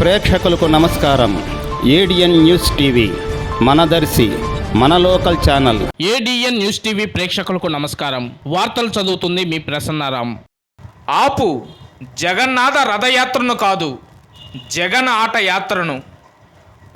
ప్రేక్షకులకు నమస్కారం. ADN news TV Manadarshi మన local channel. ADN news TV ప్రేక్షకులకు నమస్కారం. వార్తలు చదువుతుంది మీ ప్రసన్నారాం. ఆపు జగన్నాథ రథయాత్రను కాదు జగన్ ఆట యాత్రను.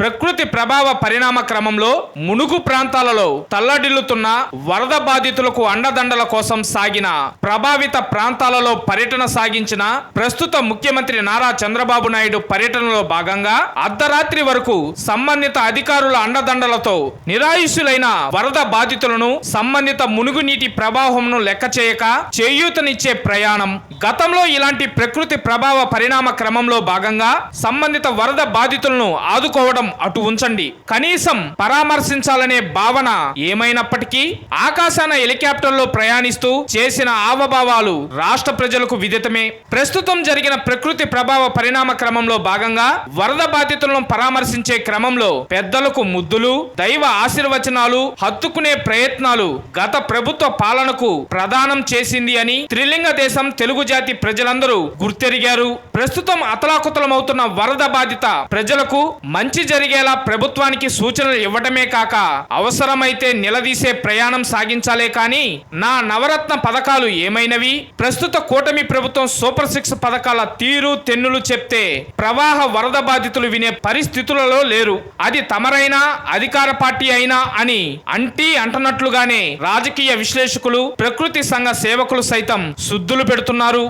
ప్రకృతి ప్రభావ పరిణామ క్రమంలో మునుగు ప్రాంతాలలో తల్లడిల్లుతున్న వరద బాధితులకు అండదండల కోసం సాగిన ప్రభావిత ప్రాంతాలలో పర్యటన సాగించిన ప్రస్తుత ముఖ్యమంత్రి నారా చంద్రబాబు నాయుడు పర్యటనలో భాగంగా అర్ధరాత్రి వరకు సంబంధిత అధికారుల అండదండలతో నిరాయుషులైన వరద బాధితులను సంబంధిత మునుగునీటి ప్రవాహంను లెక్క చేయక చేయూతనిచ్చే ప్రయాణం. గతంలో ఇలాంటి ప్రకృతి ప్రభావ పరిణామ క్రమంలో భాగంగా సంబంధిత వరద బాధితులను ఆదుకోవడం అటు ఉంచండి. కనీసం పరామర్శించాలనే భావన ఏమైనప్పటికీ ఆకాశాన హెలికాప్టర్లో ప్రయాణిస్తూ చేసిన ఆవభావాలు రాష్ట్ర ప్రజలకు విదితమే. ప్రస్తుతం జరిగిన ప్రకృతి ప్రభావ పరిణామ క్రమంలో భాగంగా వరద బాధితులను పరామర్శించే క్రమంలో పెద్దలకు ముద్దులు దైవ ఆశీర్వచనాలు హత్తుకునే ప్రయత్నాలు గత ప్రభుత్వ పాలనకు ప్రదానం చేసింది అని త్రిలింగ దేశం తెలుగు జాతి ప్రజలందరూ గుర్తెరిగారు. ప్రస్తుతం అతలాకుతలమవుతున్న వరద బాధిత ప్రజలకు మంచి జరిగేలా ప్రభుత్వానికి సూచనలు ఇవ్వడమే కాక అవసరమైతే నిలదీసే ప్రయాణం సాగించాలే కానీ నా నవరత్న పథకాలు ఏమైనవి? ప్రస్తుత కూటమి ప్రభుత్వం సూపర్ సిక్స్ పథకాల తీరు తెన్నులు చెప్తే ప్రవాహ వరద బాధితులు వినే పరిస్థితులలో లేరు. అది తమరైనా అధికార పార్టీ అయినా అని అంటీ అంటనట్లుగానే రాజకీయ విశ్లేషకులు ప్రకృతి సంఘ సేవకులు సైతం సుద్దులు పెడుతున్నారు.